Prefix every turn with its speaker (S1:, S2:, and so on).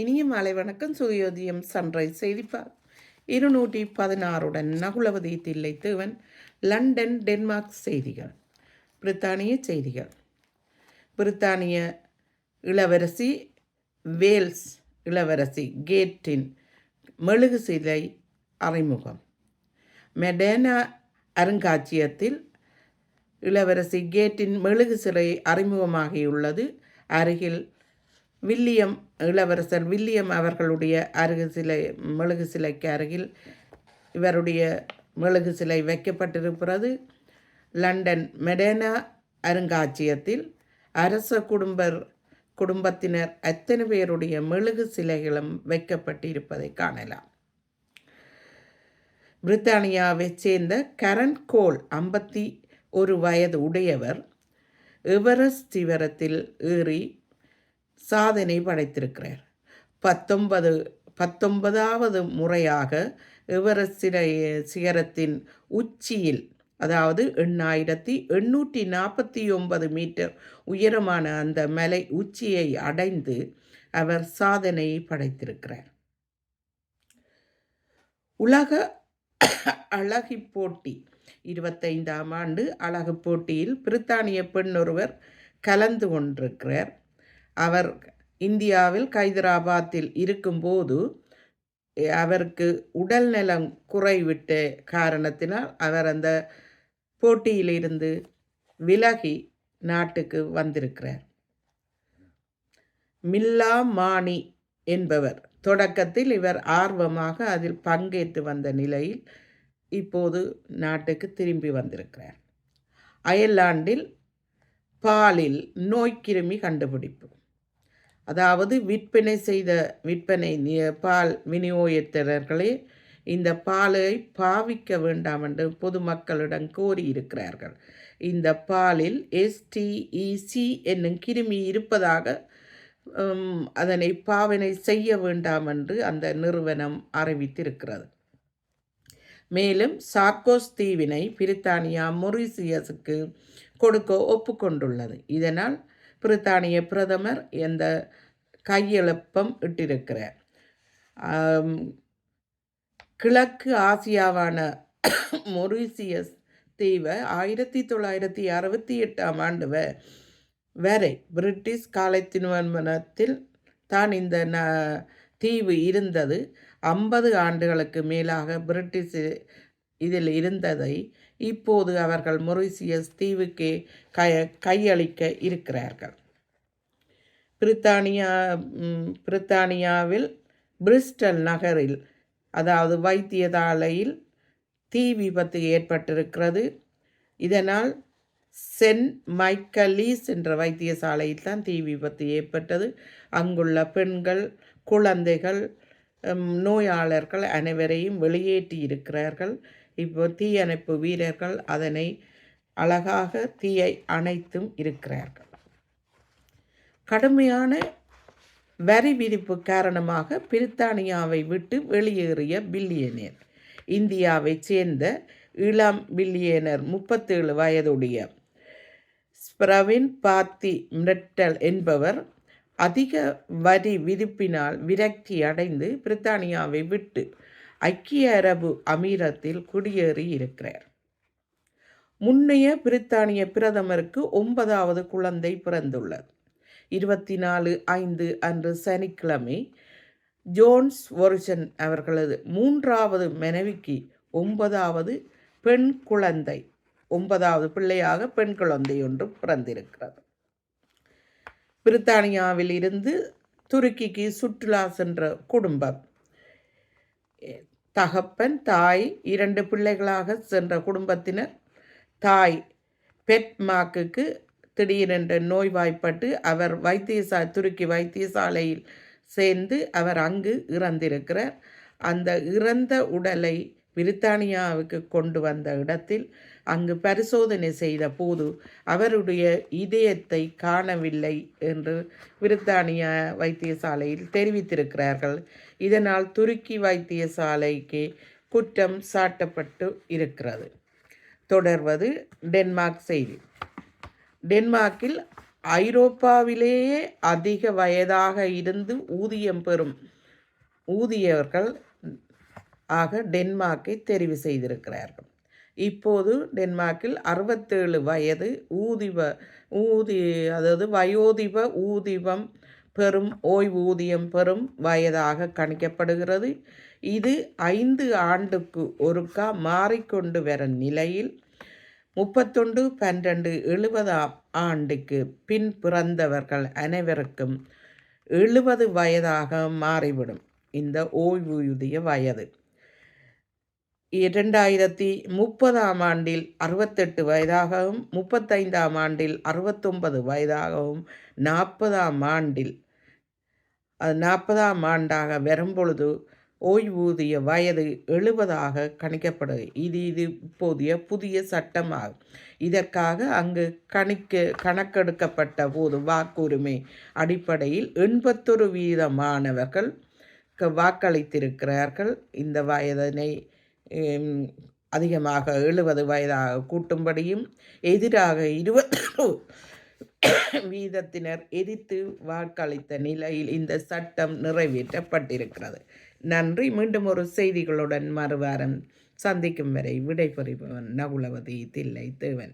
S1: இனிய மாலை வணக்கம். சுயோதியம் சன்ரைஸ் செய்திப்பார். இருநூற்றி பதினாறுடன் நகுலவதி தில்லை தேவன் லண்டன் டென்மார்க் செய்திகள். பிரித்தானிய செய்திகள். பிரித்தானிய இளவரசி வேல்ஸ் இளவரசி கேட்டின் மெழுகு சிலை அறிமுகம். மெடேனா அருங்காட்சியகத்தில் இளவரசி கேட்டின் மெழுகு சிலை அறிமுகமாகியுள்ளது. அருகில் வில்லியம் இளவரசர் வில்லியம் அவர்களுடைய அருகு சிலை மெழுகு சிலைக்கு அருகில் இவருடைய மெழுகு சிலை வைக்கப்பட்டிருக்கிறது. லண்டன் மெடேனா அருங்காட்சியகத்தில் அரச குடும்பர் குடும்பத்தினர் அத்தனை பேருடைய மெழுகு சிலைகளும் வைக்கப்பட்டிருப்பதை காணலாம். பிரித்தானியாவைச் சேர்ந்த கரண் கோல் ஐம்பத்தி ஒரு வயது உடையவர் எவரெஸ்ட் சிவரத்தில் ஏறி சாதனை படைத்திருக்கிறார். பத்தொன்பது பத்தொன்பதாவது முறையாக எவரெஸ்ட் சிகரத்தின் உச்சியில் அதாவது எண்ணாயிரத்தி எண்ணூற்றி நாற்பத்தி ஒன்பது மீட்டர் உயரமான அந்த மலை உச்சியை அடைந்து அவர் சாதனையை படைத்திருக்கிறார். உலக அழகி போட்டி இருபத்தைந்தாம் ஆண்டு அழகு போட்டியில் பிரித்தானிய பெண் ஒருவர் கலந்து கொண்டிருக்கிறார். அவர் இந்தியாவில் ஹைதராபாத்தில் இருக்கும்போது அவருக்கு உடல் நலம் குறைவிட்ட காரணத்தினால் அவர் அந்த போட்டியிலிருந்து விலகி நாட்டுக்கு வந்திருக்கிறார். மில்லா மாணி என்பவர் தொடக்கத்தில் இவர் ஆர்வமாக அதில் பங்கேற்று வந்த நிலையில் இப்போது நாட்டுக்கு திரும்பி வந்திருக்கிறார். அயர்லாண்டில் பாலில் நோய்க்கிருமி கண்டுபிடிப்பு. அதாவது விற்பனை செய்த விற்பனை நி- பால் விநியோகத்தினர்களே இந்த பாலை பாவிக்க வேண்டாம் என்று பொதுமக்களிடம் கோரியிருக்கிறார்கள். இந்த பாலில் எஸ்டிஇசி என்னும் கிருமி இருப்பதாக அதனை பாவனை செய்ய வேண்டாம் என்று அந்த நிறுவனம் அறிவித்திருக்கிறது. மேலும் சார்கோஸ் தீவினை பிரித்தானியா மொரிசியஸுக்கு கொடுக்க ஒப்புக்கொண்டுள்ளது. இதனால் பிரித்தானிய பிரதமர் இந்த கையெழுப்பம் இட்டிருக்கிறார். கிழக்கு ஆசியாவான மொரிசியஸ் தீவை ஆயிரத்தி தொள்ளாயிரத்தி அறுபத்தி எட்டாம் ஆண்டு வரை பிரிட்டிஷ் காலத்தினுவனத்தில் தான் இந்த ந தீவு இருந்தது. ஐம்பது ஆண்டுகளுக்கு மேலாக பிரிட்டிஷ் இதில் இருந்ததை இப்போது அவர்கள் மொரிசியஸ் தீவுக்கே க கையளிக்க இருக்கிறார்கள். பிரித்தானியா பிரித்தானியாவில் பிரிஸ்டல் நகரில் அதாவது வைத்தியசாலையில் தீ விபத்து ஏற்பட்டிருக்கிறது. இதனால் சென்ட் மைக்கலீஸ் என்ற வைத்தியசாலையில் தான் தீ விபத்து ஏற்பட்டது. அங்குள்ள பெண்கள் குழந்தைகள் நோயாளர்கள் அனைவரையும் வெளியேற்றி இருக்கிறார்கள். இப்போ தீயணைப்பு வீரர்கள் அதனை அழகாக தீயை அணைத்தும் இருக்கிறார்கள். கடுமையான வரி விதிப்பு காரணமாக பிரித்தானியாவை விட்டு வெளியேறிய பில்லியனர் இந்தியாவைச் சேர்ந்த இளம் பில்லியனர் முப்பத்தேழு வயதுடைய ஸ்பிரவின் பாத்தி மிரட்டல் என்பவர் அதிக வரி விதிப்பினால் விரக்தி அடைந்து பிரித்தானியாவை விட்டு ஐக்கிய அரபு அமீரத்தில் குடியேறி இருக்கிறார். முன்னைய பிரித்தானிய பிரதமருக்கு ஒன்பதாவது குழந்தை பிறந்துள்ளது. இருபத்தி நாலு ஐந்து அன்று சனிக்கிழமை ஜோன்ஸ் ஒரிசன் அவர்களது மூன்றாவது மனைவிக்கு ஒன்பதாவது பெண் குழந்தை ஒன்பதாவது பிள்ளையாக பெண் குழந்தை ஒன்று பிறந்திருக்கிறது. பிரித்தானியாவில் இருந்து துருக்கிக்கு சுற்றுலா சென்ற குடும்பம் தகப்பன் தாய் இரண்டு பிள்ளைகளாக சென்ற குடும்பத்தினர். தாய் பெட் மாக்குக்கு திடீரென்று நோய்வாய்ப்பட்டு அவர் வைத்தியசா துருக்கி வைத்தியசாலையில் சேர்ந்து அவர் அங்கு இறந்திருக்கிறார். அந்த இறந்த உடலை பிரித்தானியாவுக்கு கொண்டு வந்த இடத்தில் அங்கு பரிசோதனை செய்த போது அவருடைய இதயத்தை காணவில்லை என்று பிரித்தானியா வைத்தியசாலையில் தெரிவித்திருக்கிறார்கள். இதனால் துருக்கி வைத்தியசாலைக்கு குற்றம் சாட்டப்பட்டு இருக்கிறது. தொடர்வது டென்மார்க் செய்தி. டென்மார்க்கில் ஐரோப்பாவிலேயே அதிக வயதாக இருந்து ஊதியம் பெறும் ஊதியவர்கள் ஆக டென்மார்க்கை தெரிவு செய்திருக்கிறார்கள். இப்போது டென்மார்க்கில் அறுபத்தேழு வயது ஊதிவ ஊதி அதாவது வயோதிப ஊதிபம் பெறும் ஓய்வூதியம் பெறும் வயதாக கணிக்கப்படுகிறது. இது ஐந்து ஆண்டுக்கு ஒருக்கா மாறிக்கொண்டு வர நிலையில் முப்பத்தொண்டு பன்னெண்டு எழுபதாம் ஆண்டுக்கு பின் பிறந்தவர்கள் அனைவருக்கும் எழுபது வயதாக மாறிவிடும் இந்த ஓய்வூதிய வயது. இரண்டாயிரத்தி முப்பதாம் ஆண்டில் அறுபத்தெட்டு வயதாகவும் முப்பத்தைந்தாம் ஆண்டில் அறுபத்தொன்பது வயதாகவும் நாற்பதாம் ஆண்டில் அது நாற்பதாம் ஆண்டாக வரும்பொழுது ஓய்வூதிய வயது எழுபதாக கணிக்கப்படுது. இது இது இப்போதைய புதிய சட்டமாகும். இதற்காக அங்கு கணிக்க கணக்கெடுக்கப்பட்ட போது வாக்குரிமை அடிப்படையில் எண்பத்தொரு வீதமானவர்கள் க- வாக்களித்திருக்கிறார்கள். இந்த வயதினை அதிகமாக எழுபது வயதாக கூட்டும்படியும் எதிராக இருபது வீதத்தினர் எதிர்த்து வாக்களித்த நிலையில் இந்த சட்டம் நிறைவேற்றப்பட்டிருக்கிறது. நன்றி. மீண்டும் ஒரு செய்திகளுடன் மறுவாரம் சந்திக்கும் வரை விடைபெறுபவன் நகுலவதி தில்லை தேவன்